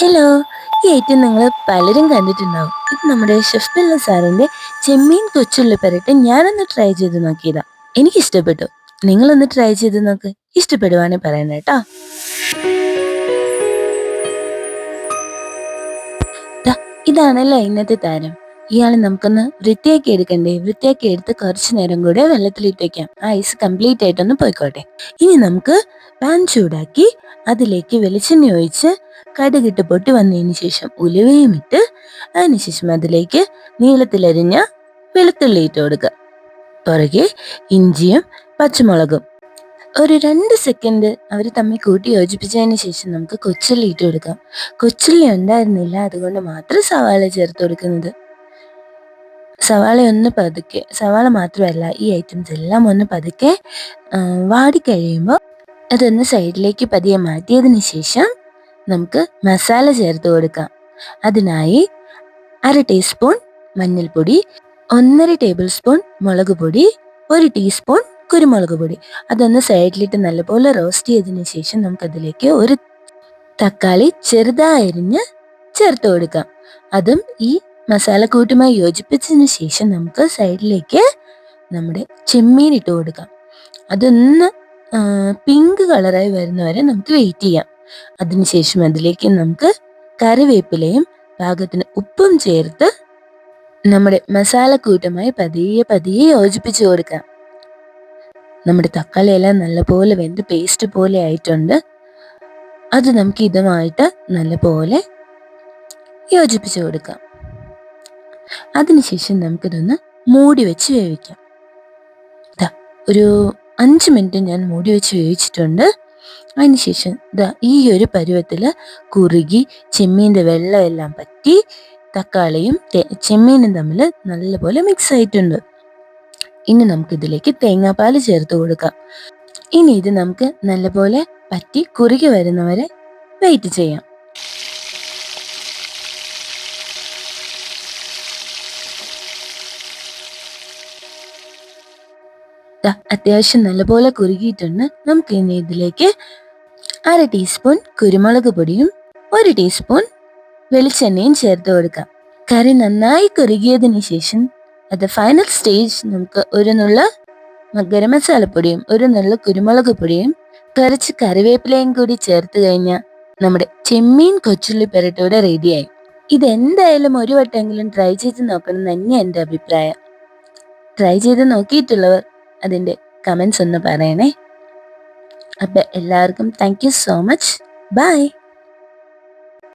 Hello ഈ item നിങ്ങൾ പലരും കണ്ടിട്ടുണ്ടാവും. ഇത് നമ്മുടെ ഷെഫ് പിള്ള സാറിന്റെ ചെമ്മീൻ കൊച്ചുള്ളി പരട്ട് ഞാനൊന്ന് ട്രൈ ചെയ്ത് നോക്കിയതാ. എനിക്ക് ഇഷ്ടപ്പെട്ടു നിങ്ങളൊന്ന് ട്രൈ ചെയ്ത് നോക്ക്. ഇഷ്ടപ്പെടുവാനേ പറയണ കേട്ടോ ഇതാണല്ലോ ഇന്നത്തെ താരം. ഇയാളെ നമുക്കൊന്ന് വൃത്തിയാക്കി എടുക്കണ്ടേ? വൃത്തിയാക്കി എടുത്ത് കുറച്ചു നേരം കൂടെ വെള്ളത്തിലിട്ട് വെക്കാം. ആ ഐസ് കംപ്ലീറ്റ് ആയിട്ടൊന്ന് പോയിക്കോട്ടെ. ഇനി നമുക്ക് പാൻ ചൂടാക്കി അതിലേക്ക് വെളിച്ചെണ്ണ ഒഴിച്ച് കടുകിട്ട് പൊട്ടി വന്നതിന് ശേഷം ഉലുവയും ഇട്ട് അതിനുശേഷം അതിലേക്ക് നീളത്തിലരിഞ്ഞ വെളുത്തുള്ളി ഇട്ട് കൊടുക്കുക. പുറകെ ഇഞ്ചിയും പച്ചമുളകും. ഒരു രണ്ട് സെക്കൻഡ് അവർ തമ്മിൽ കൂട്ടി യോജിപ്പിച്ചതിന് ശേഷം നമുക്ക് കൊച്ചുള്ളി ഇട്ട് കൊടുക്കാം. കൊച്ചുള്ളി ഉണ്ടായിരുന്നില്ല അതുകൊണ്ട് മാത്രം സവാള ചേർത്ത് കൊടുക്കുന്നത്. സവാള ഒന്ന് പതുക്കെ സവാള മാത്രമല്ല ഈ ഐറ്റംസ് എല്ലാം ഒന്ന് പതുക്കെ വാടിക്കഴിയുമ്പോൾ അതൊന്ന് സൈഡിലേക്ക് പതിയെ മാറ്റിയതിന് ശേഷം നമുക്ക് മസാല ചേർത്ത് കൊടുക്കാം. അതിനായി അര ടീസ്പൂൺ മഞ്ഞൾപ്പൊടി ഒന്നര ടേബിൾ സ്പൂൺ മുളക് പൊടി ഒരു ടീസ്പൂൺ കുരുമുളക് പൊടി. അതൊന്ന് സൈഡിലിട്ട് നല്ലപോലെ റോസ്റ്റ് ചെയ്തതിന് ശേഷം നമുക്കതിലേക്ക് ഒരു തക്കാളി ചെറുതായി അരിഞ്ഞ് ചേർത്ത് കൊടുക്കാം. അതും ഈ മസാലക്കൂട്ടുമായി യോജിപ്പിച്ചതിന് ശേഷം നമുക്ക് സൈഡിലേക്ക് നമ്മുടെ ചെമ്മീൻ ഇട്ട് കൊടുക്കാം. അതൊന്ന് പിങ്ക് കളറായി വരുന്നവരെ നമുക്ക് വെയിറ്റ് ചെയ്യാം. അതിനുശേഷം അതിലേക്ക് നമുക്ക് കറിവേപ്പിലയും പാകത്തിന് ഉപ്പും ചേർത്ത് നമ്മുടെ മസാലക്കൂട്ടമായി പതിയെ പതിയെ യോജിപ്പിച്ച് കൊടുക്കാം. നമ്മുടെ തക്കാളി എല്ലാം നല്ലപോലെ വെന്ത് പേസ്റ്റ് പോലെ ആയിട്ടുണ്ട്. അത് നമുക്ക് ഇതുമായിട്ട് നല്ലപോലെ യോജിപ്പിച്ച് കൊടുക്കാം. അതിനുശേഷം നമുക്കിതൊന്ന് മൂടി വെച്ച് വേവിക്കാം. ഒരു അഞ്ച് മിനിറ്റ് ഞാൻ മൂടി വെച്ച് വേവിച്ചിട്ടുണ്ട്. അതിനുശേഷം ദാ ഈ ഒരു പരുവത്തിൽ കുറുകി ചെമ്മീന്റെ വെള്ളമെല്ലാം പറ്റി തക്കാളിയും ചെമ്മീനും തമ്മിൽ നല്ലപോലെ മിക്സ് ആയിട്ടുണ്ട്. ഇനി നമുക്കിതിലേക്ക് തേങ്ങാപ്പാൽ ചേർത്ത് കൊടുക്കാം. ഇനി ഇത് നമുക്ക് നല്ലപോലെ പറ്റി കുറുകി വരുന്നവരെ വെയിറ്റ് ചെയ്യാം. അത്യാവശ്യം നല്ലപോലെ കുറുകിയിട്ടുണ്ട്. നമുക്ക് ഇനി ഇതിലേക്ക് അര ടീസ്പൂൺ കുരുമുളക് പൊടിയും ഒരു ടീസ്പൂൺ വെളിച്ചെണ്ണയും ചേർത്ത് കൊടുക്കാം. കറി നന്നായി കുറുകിയതിന് ശേഷം അത് ഫൈനൽ സ്റ്റേജ് നമുക്ക് ഒരു നുള്ള ഗരം മസാലപ്പൊടിയും ഒരു നുള്ള കുരുമുളക് പൊടിയും കുറച്ച് കറിവേപ്പിലയും കൂടി ചേർത്ത് കഴിഞ്ഞാൽ നമ്മുടെ ചെമ്മീൻ കൊച്ചുള്ളി പെരട്ടോടെ റെഡിയായി ഇതെന്തായാലും ഒരു വട്ടമെങ്കിലും ട്രൈ ചെയ്ത് നോക്കണം തന്നെയാണ് എന്റെ അഭിപ്രായം. ട്രൈ ചെയ്ത് നോക്കിയിട്ടുള്ളവർ അതിന്റെ കമൻസ് ഒന്ന് പറയണേ. അപ്പം എല്ലാവർക്കും thank you so much bye